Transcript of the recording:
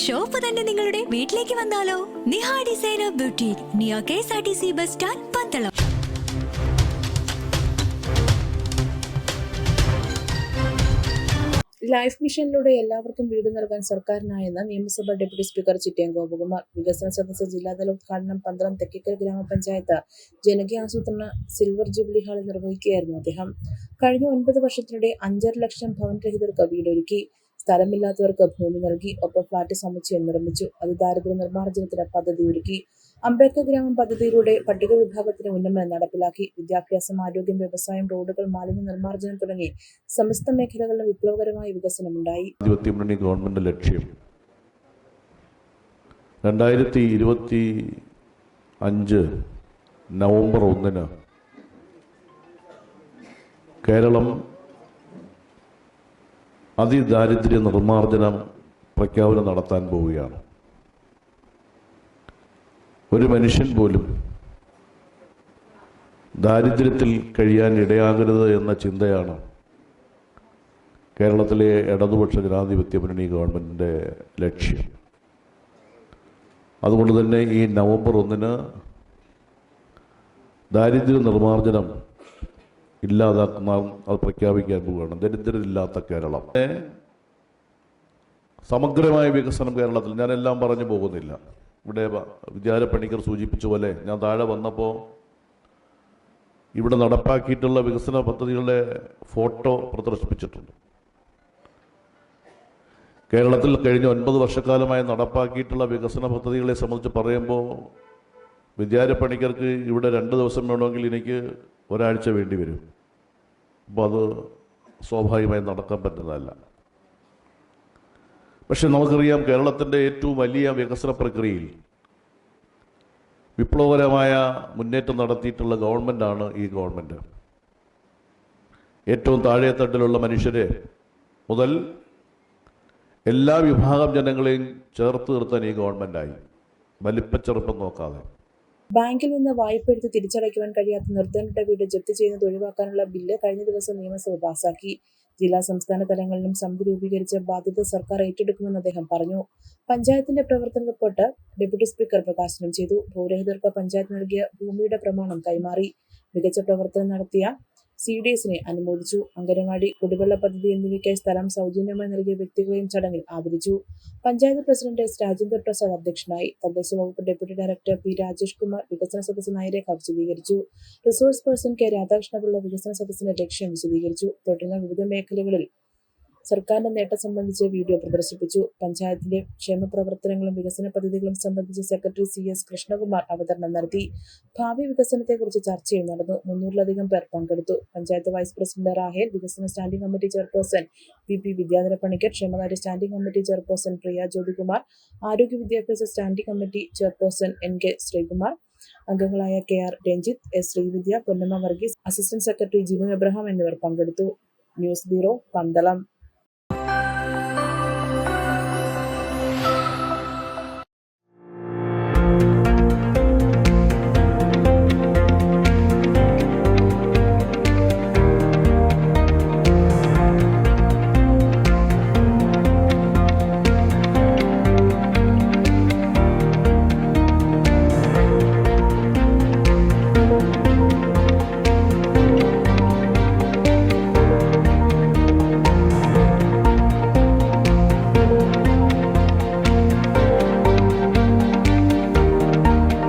Shop തന്നെ നിങ്ങളുടെ വീട്ടിലേക്ക് വന്നാലോ? Niha designer beautician K S R T C bus stand Pandalam. Life മിഷനിലൂടെ എല്ലാവർക്കും വീട് നൽകാൻ സർക്കാരിനായെന്ന് നിയമസഭാ ഡെപ്യൂട്ടി സ്പീക്കർ ചിറ്റയം ഗോപകുമാർ. വികസന സദസ്സ് ജില്ലാതല ഉദ്ഘാടനം പന്തളം തെക്കേക്കൽ ഗ്രാമപഞ്ചായത്ത് ജനകീയ ആസൂത്രണ സിൽവർ ജൂബിലി ഹാളിൽ നിർവഹിക്കുകയായിരുന്നു അദ്ദേഹം. കഴിഞ്ഞ ഒൻപത് വർഷത്തിനിടെ അഞ്ചര ലക്ഷം ഭവനരഹിതർക്ക് വീടൊരുക്കി. സ്ഥലമില്ലാത്തവർക്ക് ഭൂമി നൽകി ഒപ്പം ഫ്ളാറ്റ് സമുച്ചയം നിർമ്മിച്ചു. അത് ദാരിദ്ര്യ നിർമ്മാർജനത്തിന് പദ്ധതി ഒരുക്കി. അംബേദ്കർ ഗ്രാമം പദ്ധതിയിലൂടെ പട്ടിക വിഭാഗത്തിന് ഉന്നമനം നടപ്പിലാക്കി. വിദ്യാഭ്യാസം ആരോഗ്യം വ്യവസായം റോഡുകൾ മാലിന്യ നിർമ്മാർജനം തുടങ്ങി സമസ്ത മേഖലകളിലും വിപ്ലവകരമായ വികസനമുണ്ടായി. മുന്നണി ഗവൺമെന്റ് ലക്ഷ്യം. രണ്ടായിരത്തി ഇരുപത്തി അഞ്ച് നവംബർ ഒന്നിന് കേരളം അതിദാരിദ്ര്യ നിർമ്മാർജനം പ്രഖ്യാപനം നടത്താൻ പോവുകയാണ്. ഒരു മനുഷ്യൻ പോലും ദാരിദ്ര്യത്തിൽ കഴിയാൻ ഇടയാകരുത് എന്ന ചിന്തയാണ് കേരളത്തിലെ ഇടതുപക്ഷ ജനാധിപത്യ മുന്നണി ഗവൺമെന്റിന്റെ ലക്ഷ്യം. അതുകൊണ്ട് തന്നെ ഈ നവംബർ ഒന്നിന് ദാരിദ്ര്യ നിർമ്മാർജനം ഇല്ലാതാക്കുന്ന അത് പ്രഖ്യാപിക്കാൻ പോവുകയാണ്. ദരിദ്രരില്ലാത്ത കേരളം. സമഗ്രമായ വികസനം കേരളത്തിൽ. ഞാനെല്ലാം പറഞ്ഞു പോകുന്നില്ല. ഇവിടെ വ- വിദ്യാലയ പണിക്കർ സൂചിപ്പിച്ച പോലെ ഞാൻ താഴെ വന്നപ്പോൾ ഇവിടെ നടപ്പാക്കിയിട്ടുള്ള വികസന പദ്ധതികളുടെ ഫോട്ടോ പ്രദർശിപ്പിച്ചിട്ടുണ്ട്. കേരളത്തിൽ കഴിഞ്ഞ ഒൻപത് വർഷക്കാലമായി നടപ്പാക്കിയിട്ടുള്ള വികസന പദ്ധതികളെ സംബന്ധിച്ച് പറയുമ്പോൾ വിദ്യാലയ പണിക്കർക്ക് ഇവിടെ രണ്ട് ദിവസം വേണമെങ്കിൽ എനിക്ക് ഒരാഴ്ച വേണ്ടി വരും. അപ്പോൾ അത് സ്വാഭാവികമായി നടക്കാൻ പറ്റുന്നതല്ല. പക്ഷെ നമുക്കറിയാം കേരളത്തിന്റെ ഏറ്റവും വലിയ വികസന പ്രക്രിയയിൽ വിപ്ലവകരമായ മുന്നേറ്റം നടത്തിയിട്ടുള്ള ഗവൺമെന്റാണ് ഈ ഗവൺമെന്റ്. ഏറ്റവും താഴെത്തട്ടിലുള്ള മനുഷ്യരെ മുതൽ എല്ലാ വിഭാഗം ജനങ്ങളെയും ചേർത്ത് നിർത്താൻ ഈ ഗവൺമെന്റായി വലിപ്പച്ചെറുപ്പം നോക്കാതെ. ബാങ്കിൽ നിന്ന് വായ്പ എടുത്ത് തിരിച്ചടയ്ക്കുവാൻ കഴിയാത്ത നിർധനരുടെ വീട് ജപ്തി ചെയ്യുന്നത് ഒഴിവാക്കാനുള്ള ബില്ല് കഴിഞ്ഞ ദിവസം നിയമസഭ പാസാക്കി. ജില്ലാ സംസ്ഥാന തലങ്ങളിലും സമിതി രൂപീകരിച്ച ബാധ്യത സർക്കാർ ഏറ്റെടുക്കുമെന്ന് അദ്ദേഹം പറഞ്ഞു. പഞ്ചായത്തിന്റെ പ്രവർത്തന റിപ്പോർട്ട് ഡെപ്യൂട്ടി സ്പീക്കർ പ്രകാശനം ചെയ്തു. ഭൂരഹിതർക്ക് പഞ്ചായത്ത് നൽകിയ ഭൂമിയുടെ പ്രമാണം കൈമാറി. മികച്ച പ്രവർത്തനം നടത്തിയ സി ഡി എസിനെ അനുമോദിച്ചു. അംഗനവാടി കുടിവെള്ള പദ്ധതി എന്നിവയ്ക്കായി സ്ഥലം സൗജന്യമായി നൽകിയ വ്യക്തികളെയും ചടങ്ങിൽ ആദരിച്ചു. Panchayat president S. Rajendra Prasad അധ്യക്ഷനായി തദ്ദേശ വകുപ്പ് deputy director P. Rajesh Kumar വികസന സദസ്സ് നായരേഖ വിശദീകരിച്ചു റിസോഴ്സ് പേഴ്സൺ കെ. രാധാകൃഷ്ണപിള്ള വികസന സദസ്സിന്റെ ലക്ഷ്യം വിശദീകരിച്ചു. തുടർന്ന് വിവിധ മേഖലകളിൽ സർക്കാരിന്റെ നേട്ടം സംബന്ധിച്ച് വീഡിയോ പ്രദർശിപ്പിച്ചു. പഞ്ചായത്തിലെ ക്ഷേമ പ്രവർത്തനങ്ങളും വികസന പദ്ധതികളും സംബന്ധിച്ച് സെക്രട്ടറി സി എസ് കൃഷ്ണകുമാർ അവതരണം നടത്തി. ഭാവി വികസനത്തെക്കുറിച്ച് ചർച്ചയും നടന്നു. മുന്നൂറിലധികം പേർ പങ്കെടുത്തു. പഞ്ചായത്ത് വൈസ് പ്രസിഡന്റ് റാഹേൽ വികസന standing committee chairperson V P Vidyadhara Panicker ക്ഷേമകാര്യ standing committee chairperson Priya Jyothikumar ആരോഗ്യ വിദ്യാഭ്യാസ standing committee chairperson N K Sreekumar അംഗങ്ങളായ K R Ranjith S Srividya Ponnamma Varghese assistant secretary Jinu Abraham എന്നിവർ പങ്കെടുത്തു. News bureau Pandalam.